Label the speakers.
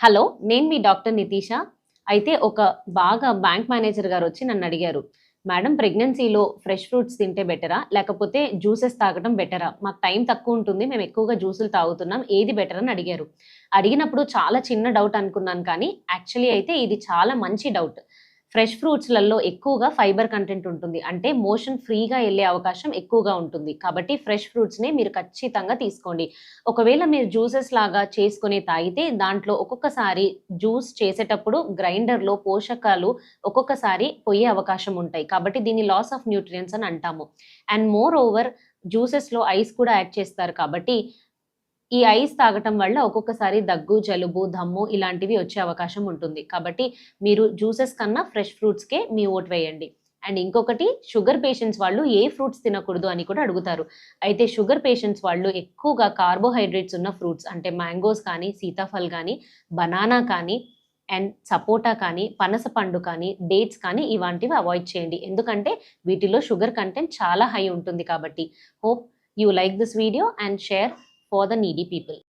Speaker 1: Hello నేను మీ doctor Nitisha. అయితే ఒక బాగా బ్యాంక్ మేనేజర్ గారు వచ్చి నన్ను అడిగారు. మేడం ప్రెగ్నెన్సీలో ఫ్రెష్ ఫ్రూట్స్ తింటే బెటరా? లేకపోతే జ్యూసెస్ తాగడం బెటరా? మాకు టైం తక్కువ ఉంటుంది మేము ఎక్కువగా జ్యూసులు తాగుతున్నాం ఏది బెటర్ అని అడిగారు. అడిగినప్పుడు చాలా చిన్న డౌట్ అనుకున్నాను కానీ యాక్చువల్లీ అయితే ఇది చాలా మంచి డౌట్. ఫ్రెష్ ఫ్రూట్స్లలో ఎక్కువగా ఫైబర్ కంటెంట్ ఉంటుంది. అంటే మోషన్ ఫ్రీగా వెళ్ళే అవకాశం ఎక్కువగా ఉంటుంది. కాబట్టి ఫ్రెష్ ఫ్రూట్స్నే మీరు ఖచ్చితంగా తీసుకోండి. ఒకవేళ మీరు జ్యూసెస్ లాగా చేసుకునే తాగితే దాంట్లో ఒక్కొక్కసారి జ్యూస్ చేసేటప్పుడు గ్రైండర్లో పోషకాలు ఒక్కొక్కసారి పోయే అవకాశం ఉంటాయి. కాబట్టి దీన్ని లాస్ ఆఫ్ న్యూట్రియన్స్ అని అంటాము. అండ్ మోర్ ఓవర్ జ్యూసెస్లో ఐస్ కూడా యాడ్ చేస్తారు. కాబట్టి ఈ ఐస్ తాగటం వల్ల ఒక్కొక్కసారి దగ్గు జలుబు దమ్ము ఇలాంటివి వచ్చే అవకాశం ఉంటుంది. కాబట్టి మీరు జ్యూసెస్ కన్నా ఫ్రెష్ ఫ్రూట్స్కే మీ ఓట్ వేయండి. అండ్ ఇంకొకటి షుగర్ పేషెంట్స్ వాళ్ళు ఏ ఫ్రూట్స్ తినకూడదు అని కూడా అడుగుతారు. అయితే షుగర్ పేషెంట్స్ వాళ్ళు ఎక్కువగా కార్బోహైడ్రేట్స్ ఉన్న ఫ్రూట్స్ అంటే మ్యాంగోస్ కానీ సీతాఫల్ కానీ బనానా కానీ అండ్ సపోటా కానీ పనస పండు కానీ డేట్స్ కానీ ఇలాంటివి అవాయిడ్ చేయండి. ఎందుకంటే వీటిలో షుగర్ కంటెంట్ చాలా హై ఉంటుంది కాబట్టి. Hope you like this video and share for the needy people.